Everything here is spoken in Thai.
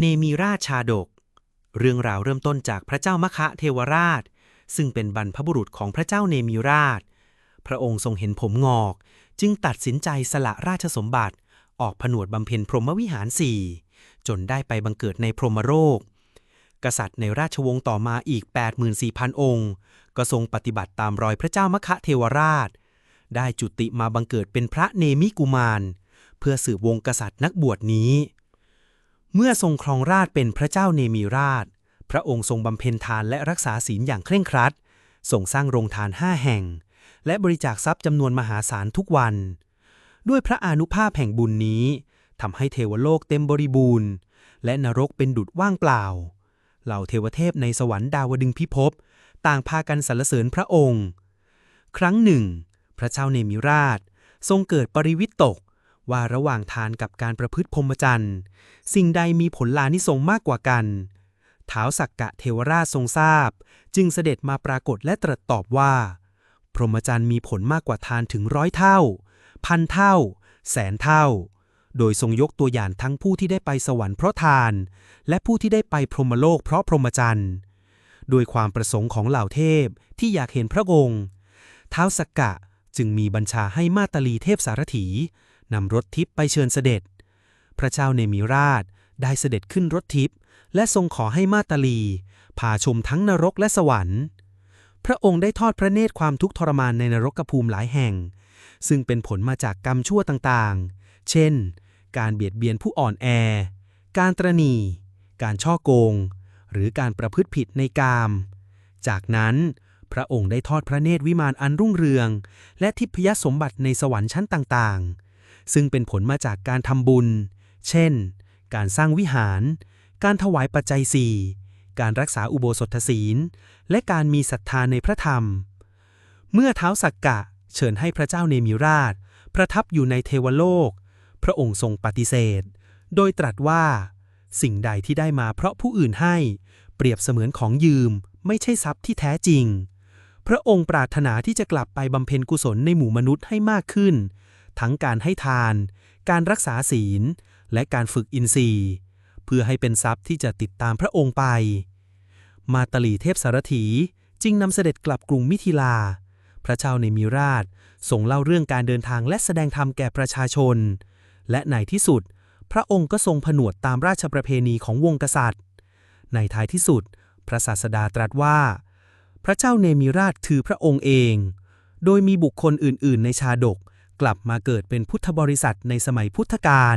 เนมีราชชาดก เรื่องราวเริ่มต้นจากพระเจ้ามคะเทวราช ซึ่งเป็นบรรพบุรุษของพระเจ้าเนมีราช พระองค์ทรงเห็นผมงอก จึงตัดสินใจสละราชสมบัติ ออกผนวดบำเพ็ญพรหมวิหารสี่จนได้ไปบังเกิดในพรหมโลกกษัตริย์ในราชวงศ์ต่อมาอีก 84,000 องค์ ก็ทรงปฏิบัติตามรอยพระเจ้ามคะเทวราช ได้จุติมาบังเกิดเป็นพระเนมิกุมาร เพื่อสืบวงศ์กษัตริย์นักบวชนี้ เมื่อทรงครองราชเป็นพระเจ้าเนมีราช พระองค์ทรงบำเพ็ญทานและรักษาศีลอย่างเคร่งครัดทรงสร้างโรงทานห้าแห่ง และบริจาคทรัพย์จำนวนมหาศาลทุกวัน ด้วยพระอานุภาพแห่งบุญนี้ทำให้เทวโลกเต็มบริบูรณ์ และนรกเป็นดุจว่างเปล่า เหล่าเทวเทพในสวรรค์ดาวดึงพิภพต่างพากันสรรเสริญพระองค์ ครั้งหนึ่ง พระเจ้าเนมิราช ทรงเกิดปริวิตก ว่าระหว่างทานกับการประพฤติพรหมจรรย์ สิ่งใดมีผลลานิสงมากกว่ากันท้าวสักกะเทวราชทรงทราบ จึงเสด็จมาปรากฏและตรัสตอบว่า พรหมจรรย์มีผลมากกว่าทานถึงร้อยเท่า พันเท่า แสนเท่า โดยทรงยกตัวอย่างทั้งผู้ที่ได้ไปสวรรค์เพราะทาน และผู้ที่ได้ไปพรหมโลกเพราะพรหมจรรย์โดยความประสงค์ของเหล่าเทพที่อยากเห็นพระองค์ท้าวสักกะจึงมีบัญชาให้มาตาลีเทพสารถี นำรถทิพย์ไปเชิญเสด็จ พระเจ้าเนมิราชได้เสด็จขึ้นรถทิพย์และทรงขอให้มาตาลีพาชมทั้งนรกและสวรรค์ พระองค์ได้ทอดพระเนตรความทุกข์ทรมานในนรกภูมิหลายแห่ง ซึ่งเป็นผลมาจากกรรมชั่วต่างๆ เช่น การเบียดเบียนผู้อ่อนแอ การตรณี การช่อโกง หรือการประพฤติผิดในกาม จากนั้นพระองค์ได้ทอดพระเนตรวิมานอันรุ่งเรือง และทิพยสมบัติในสวรรค์ชั้นต่างๆ ซึ่งเป็นผลมาจากการทำบุญ เช่น การสร้างวิหาร การถวายปัจจัยสี่การรักษาอุโบสถศีล และการมีศรัทธาในพระธรรม เมื่อเท้าสักกะเชิญให้พระเจ้าเนมิราช ประทับอยู่ในเทวโลก พระองค์ทรงปฏิเสธ โดยตรัสว่า สิ่งใดที่ได้มาเพราะผู้อื่นให้ เปรียบเสมือนของยืม ไม่ใช่ทรัพย์ที่แท้จริง พระองค์ปรารถนาที่จะกลับไปบำเพ็ญกุศลในหมู่มนุษย์ให้มากขึ้น ทั้งการให้ทาน การรักษาศีล และการฝึกอินทรีย์ เพื่อให้เป็นทรัพย์ที่จะติดตามพระองค์ไป มาตลีเทพสารถีจึงนำเสด็จกลับกรุงมิถิลา พระเจ้าในมิราชทรงเล่าเรื่องการเดินทางและแสดงธรรมแก่ประชาชน และในที่สุด พระองค์ก็ทรงผนวดตามราชประเพณีของวงกษัตริย์ ในท้ายที่สุด พระศาสดาตรัสว่า พระเจ้าเนมิราชถือพระองค์เอง โดยมีบุคคลอื่น ๆ ในชาดก กลับมาเกิดเป็นพุทธบริษัทในสมัยพุทธกาล